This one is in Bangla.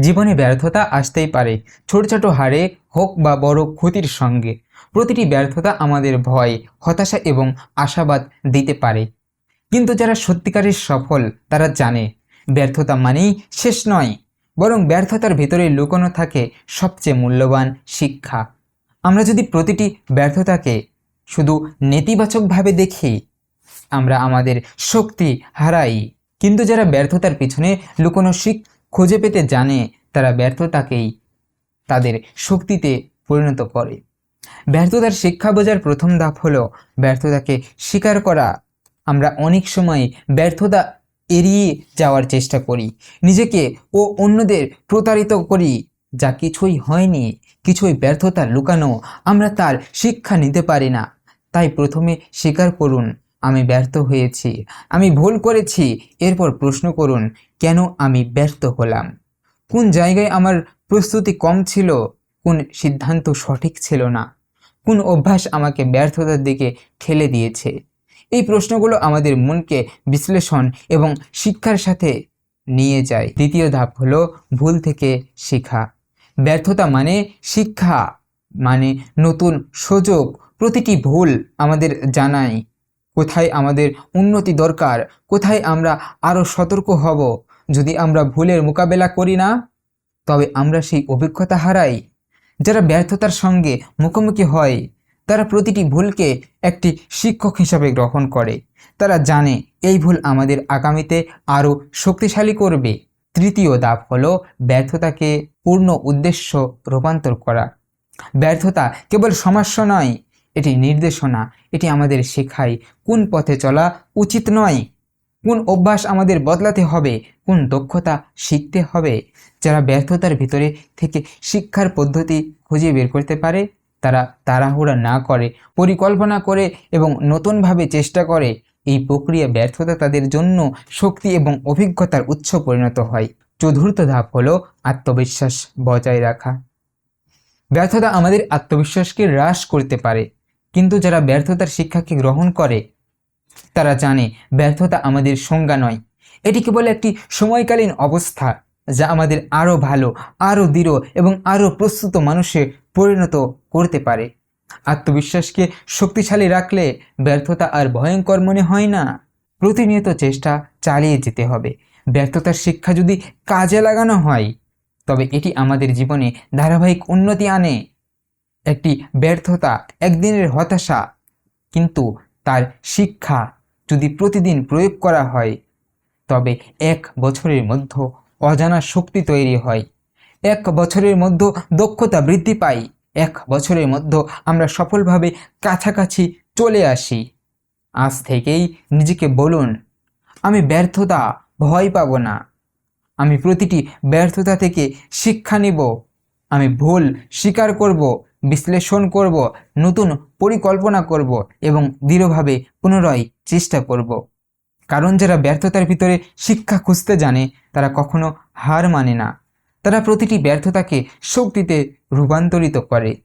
জীবনে ব্যর্থতা আসতেই পারে, ছোট ছোট হারে হোক বা বড় ক্ষতির সঙ্গে। প্রতিটি ব্যর্থতা আমাদের ভয়, হতাশা এবং আশাবাদ দিতে পারে। কিন্তু যারা সত্যিকারের সফল, তারা জানে, ব্যর্থতা মানেই শেষ নয়, বরং ব্যর্থতার ভেতরে লুকোনো থাকে সবচেয়ে মূল্যবান শিক্ষা। আমরা যদি প্রতিটি ব্যর্থতাকে শুধু নেতিবাচকভাবে দেখি, আমরা আমাদের শক্তি হারাই। কিন্তু যারা ব্যর্থতার পিছনে লুকোনো শিখ খুঁজে পেতে জানে তারা ব্যর্থতাকেই তাদের শক্তিতে পরিণত করে। ব্যর্থতার শিক্ষা বোঝার প্রথম ধাপ হলো ব্যর্থতাকে স্বীকার করা। আমরা অনেক সময় ব্যর্থতা এড়িয়ে যাওয়ার চেষ্টা করি, নিজেকে ও অন্যদের প্রতারিত করি। যা কিছুই হয়নি, কিছুই ব্যর্থতা লুকানো, আমরা তার শিক্ষা নিতে পারি না। তাই প্রথমে স্বীকার করুন আমি ব্যর্থ হয়েছি। আমি ভুল করেছি। এরপর প্রশ্ন করুন, কেন আমি ব্যর্থ হলাম? কোন জায়গায় আমার প্রস্তুতি কম ছিল? কোন সিদ্ধান্ত সঠিক ছিল না? কোন অভ্যাস আমাকে ব্যর্থতার দিকে ঠেলে দিয়েছে? এই প্রশ্নগুলো আমাদের মনকে বিশ্লেষণ এবং শিক্ষার সাথে নিয়ে যায়। দ্বিতীয় ধাপ হলো ভুল থেকে শেখা। ব্যর্থতা মানে শিক্ষা মানে নতুন সুযোগ। প্রতিটি ভুল আমাদের জানায়। কোথায় আমাদের উন্নতি দরকার, কোথায় আমরা আরও সতর্ক হব? যদি আমরা ভুলের মোকাবেলা করি না, তবে আমরা সেই অভিজ্ঞতা হারাই। যারা ব্যর্থতার সঙ্গে মুখোমুখি হয়, তারা প্রতিটি ভুলকে একটি শিক্ষক হিসাবে গ্রহণ করে। তারা জানে এই ভুল আমাদের আগামীতে আরও শক্তিশালী করবে। তৃতীয় ধাপ হলো ব্যর্থতাকে পূর্ণ উদ্দেশ্য রূপান্তর করা। ব্যর্থতা কেবল সমস্যা নয় এটি নির্দেশনা, এটি আমাদের শেখায় কোন পথে চলা উচিত নয়, কোন অভ্যাস আমাদের বদলাতে হবে, কোন দক্ষতা শিখতে হবে। যারা ব্যর্থতার ভিতরে থেকে শিক্ষার পদ্ধতি খুঁজে বের করতে পারে, তারা তাড়াহুড়া না করে, পরিকল্পনা করে এবং নতুনভাবে চেষ্টা করে। এই প্রক্রিয়া ব্যর্থতা তাদের জন্য শক্তি এবং অভিজ্ঞতার উৎস পরিণত হয়। চতুর্থ ধাপ হলো আত্মবিশ্বাস বজায় রাখা। ব্যর্থতা আমাদের আত্মবিশ্বাসকে হ্রাস করতে পারে। কিন্তু যারা ব্যর্থতার শিক্ষাকে গ্রহণ করে, তারা জানে ব্যর্থতা আমাদের সংজ্ঞা নয়। এটি কেবল একটি সময়কালীন অবস্থা যা আমাদের আরও ভালো, আরও দৃঢ় এবং আরও প্রস্তুত মানুষে পরিণত করতে পারে। আত্মবিশ্বাসকে শক্তিশালী রাখলে ব্যর্থতা আর ভয়ঙ্কর মনে হয় না। প্রতিনিয়ত চেষ্টা চালিয়ে যেতে হবে। ব্যর্থতার শিক্ষা যদি কাজে লাগানো হয়, তবে এটি আমাদের জীবনে ধারাবাহিক উন্নতি আনে। একটি ব্যর্থতা, একদিনের হতাশা। কিন্তু তার শিক্ষা যদি প্রতিদিন প্রয়োগ করা হয়, তবে এক বছরের মধ্যে অজানা শক্তি তৈরি হয়। এক বছরের মধ্যে দক্ষতা বৃদ্ধি পাই এক বছরের মধ্যে আমরা সফলভাবে কাছাকাছি চলে আসি। আজ থেকেই নিজেকে বলুন, আমি ব্যর্থতা ভয় পাবো না। আমি প্রতিটি ব্যর্থতা থেকে শিক্ষা নিব। আমি ভুল স্বীকার করব। বিশ্লেষণ করব, নতুন পরিকল্পনা করব এবং দৃঢ়ভাবে পুনরায় চেষ্টা করব। কারণ যারা ব্যর্থতার ভিতরে শিক্ষা খুঁজতে জানে, তারা কখনো হার মানে না। তারা প্রতিটি ব্যর্থতাকে শক্তিতে রূপান্তরিত করে।